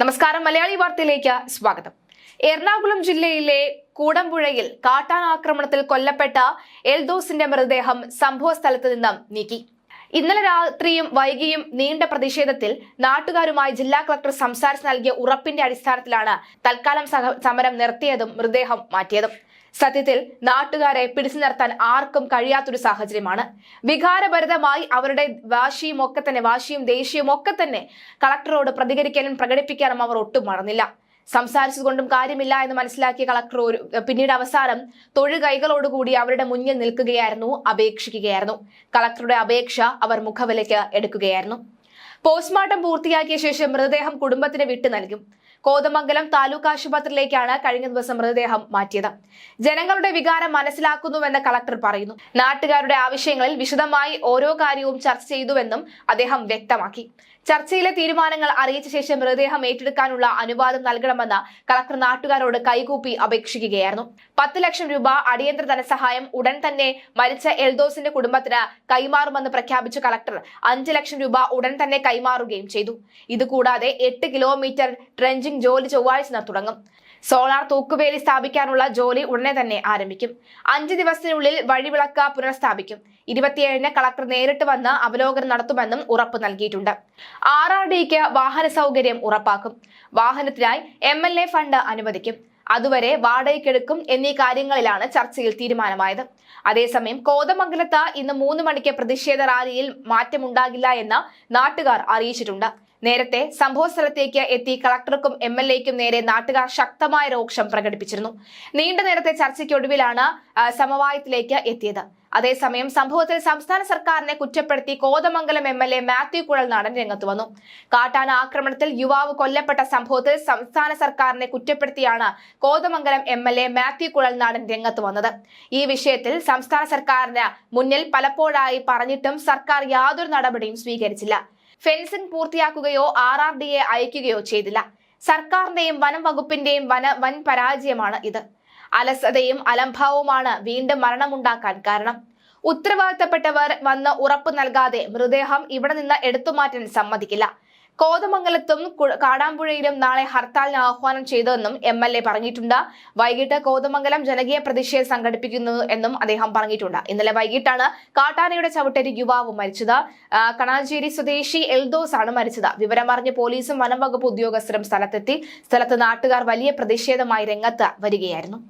നമസ്കാരം. മലയാളി വാർത്തയിലേക്ക് സ്വാഗതം. എറണാകുളം ജില്ലയിലെ കൂടമ്പുഴയിൽ കാട്ടാനാക്രമണത്തിൽ കൊല്ലപ്പെട്ട എൽദോസിന്റെ മൃതദേഹം സംഭവ സ്ഥലത്ത് നിന്നും നീക്കി. ഇന്നലെ രാത്രിയും വൈകിയും നീണ്ട പ്രതിഷേധത്തിൽ നാട്ടുകാരുമായി ജില്ലാ കളക്ടർ സംസാരിച്ച് നൽകിയ ഉറപ്പിന്റെ അടിസ്ഥാനത്തിലാണ് തൽക്കാലം സമരം നിർത്തിയതും മൃതദേഹം മാറ്റിയതും. സത്യത്തിൽ നാട്ടുകാരെ പിടിച്ചു നിർത്താൻ ആർക്കും കഴിയാത്തൊരു സാഹചര്യമാണ്. വികാരഭരിതമായി അവരുടെ വാശിയും ഒക്കെ തന്നെ വാശിയും ദേഷ്യവും ഒക്കെ തന്നെ കളക്ടറോട് പ്രതികരിക്കാനും പ്രകടിപ്പിക്കാനും അവർ ഒട്ടും മറന്നില്ല. സംസാരിച്ചതുകൊണ്ടും കാര്യമില്ല എന്ന് മനസ്സിലാക്കിയ കളക്ടർ ഒരു പിന്നീട് അവസാനം തൊഴുകൈകളോടുകൂടി അവരുടെ മുന്നിൽ നിൽക്കുകയായിരുന്നു അപേക്ഷിക്കുകയായിരുന്നു. കളക്ടറുടെ അപേക്ഷ അവർ മുഖവിലയ്ക്ക് എടുക്കുകയായിരുന്നു. പോസ്റ്റ്മോർട്ടം പൂർത്തിയാക്കിയ ശേഷം മൃതദേഹം കുടുംബത്തിന് വിട്ടു നൽകും. കോതമംഗലം താലൂക്ക് ആശുപത്രിയിലേക്കാണ് കഴിഞ്ഞ ദിവസം മൃതദേഹം മാറ്റിയത്. ജനങ്ങളുടെ വികാരം മനസ്സിലാക്കുന്നുവെന്ന് കളക്ടർ പറയുന്നു. നാട്ടുകാരുടെ ആവശ്യങ്ങളിൽ വിശദമായി ഓരോ കാര്യവും ചർച്ച ചെയ്തുവെന്നും അദ്ദേഹം വ്യക്തമാക്കി. ചർച്ചയിലെ തീരുമാനങ്ങൾ അറിയിച്ച ശേഷം മൃതദേഹം ഏറ്റെടുക്കാനുള്ള അനുവാദം നൽകണമെന്ന് കളക്ടർ നാട്ടുകാരോട് കൈകൂപ്പി അപേക്ഷിക്കുകയായിരുന്നു. പത്ത് ലക്ഷം രൂപ അടിയന്തര ധനസഹായം ഉടൻ തന്നെ മരിച്ച എൽദോസിന്റെ കുടുംബത്തിന് കൈമാറുമെന്ന് പ്രഖ്യാപിച്ച കളക്ടർ. അഞ്ച് ലക്ഷം രൂപ ഉടൻ തന്നെ കൈമാറുകയും ചെയ്തു. ഇതുകൂടാതെ എട്ട് കിലോമീറ്റർ ട്രെഞ്ചിങ് ജോലി ചൊവ്വാഴ്ച തുടങ്ങും. സോളാർ തൂക്കുവേലി സ്ഥാപിക്കാനുള്ള ജോലി ഉടനെ തന്നെ ആരംഭിക്കും. അഞ്ച് ദിവസത്തിനുള്ളിൽ വഴിവിളക്ക് പുനഃസ്ഥാപിക്കും. ഇരുപത്തിയേഴിന് കളക്ടർ നേരിട്ട് വന്ന് അവലോകനം നടത്തുമെന്നും ഉറപ്പ് നൽകിയിട്ടുണ്ട്. ആർ ആർ ഡിക്ക് വാഹന സൗകര്യം ഉറപ്പാക്കും. വാഹനത്തിനായി എം എൽ എ ഫണ്ട് അനുവദിക്കും. അതുവരെ വാടകയ്ക്കെടുക്കും എന്നീ കാര്യങ്ങളിലാണ് ചർച്ചയിൽ തീരുമാനമായത്. അതേസമയം കോതമംഗലത്ത് ഇന്ന് മൂന്ന് മണിക്ക് പ്രതിഷേധ റാലിയിൽ മാറ്റമുണ്ടാകില്ല എന്ന് നാട്ടുകാർ അറിയിച്ചിട്ടുണ്ട്. നേരത്തെ സംഭവ സ്ഥലത്തേക്ക് എത്തി കളക്ടർക്കും എം എൽ എക്കും നേരെ നാട്ടുകാർ ശക്തമായ രോക്ഷം പ്രകടിപ്പിച്ചിരുന്നു. നീണ്ട നേരത്തെ ചർച്ചയ്ക്കൊടുവിലാണ് സമവായത്തിലേക്ക് എത്തിയത്. അതേസമയം സംഭവത്തിൽ സംസ്ഥാന സർക്കാരിനെ കുറ്റപ്പെടുത്തി Kothamangalam M L A Mathew Kuzhalnadan രംഗത്ത് വന്നു. കാട്ടാന ആക്രമണത്തിൽ യുവാവ് കൊല്ലപ്പെട്ട സംഭവത്തിൽ സംസ്ഥാന സർക്കാരിനെ കുറ്റപ്പെടുത്തിയാണ് Kothamangalam M L A Mathew Kuzhalnadan രംഗത്ത് വന്നത്. ഈ വിഷയത്തിൽ സംസ്ഥാന സർക്കാരിന് മുന്നിൽ പലപ്പോഴായി പറഞ്ഞിട്ടും സർക്കാർ യാതൊരു നടപടിയും സ്വീകരിച്ചില്ല. ഫെൻസിംഗ് പൂർത്തിയാക്കുകയോ ആർ ആർ ഡിയെ അയക്കുകയോ ചെയ്തില്ല. സർക്കാരിന്റെയും വനം വകുപ്പിന്റെയും വന വൻ പരാജയമാണ് ഇത്. അലസതയും അലംഭാവവുമാണ് വീണ്ടും മരണമുണ്ടാക്കാൻ കാരണം. ഉത്തരവാദിത്തപ്പെട്ടവർ വന്ന് ഉറപ്പ് നൽകാതെ മൃതദേഹം ഇവിടെ നിന്ന് എടുത്തുമാറ്റാൻ സമ്മതിക്കില്ല. കോതമംഗലത്തും കാടാമ്പുഴയിലും നാളെ ഹർത്താലിന് ആഹ്വാനം ചെയ്തതെന്നും എം എൽ എ പറഞ്ഞിട്ടുണ്ട്. വൈകിട്ട് കോതമംഗലം ജനകീയ പ്രതിഷേധം സംഘടിപ്പിക്കുന്നു എന്നും അദ്ദേഹം പറഞ്ഞിട്ടുണ്ട്. ഇന്നലെ വൈകിട്ടാണ് കാട്ടാനയുടെ ചവിട്ടേറ്റ് യുവാവ് മരിച്ചത്. കണാഞ്ചേരി സ്വദേശി എൽദോസ് ആണ് മരിച്ചത്. വിവരമറിഞ്ഞ് പോലീസും വനം വകുപ്പ് ഉദ്യോഗസ്ഥരും സ്ഥലത്തെത്തി. സ്ഥലത്ത് നാട്ടുകാർ വലിയ പ്രതിഷേധമായി രംഗത്ത് വരികയായിരുന്നു.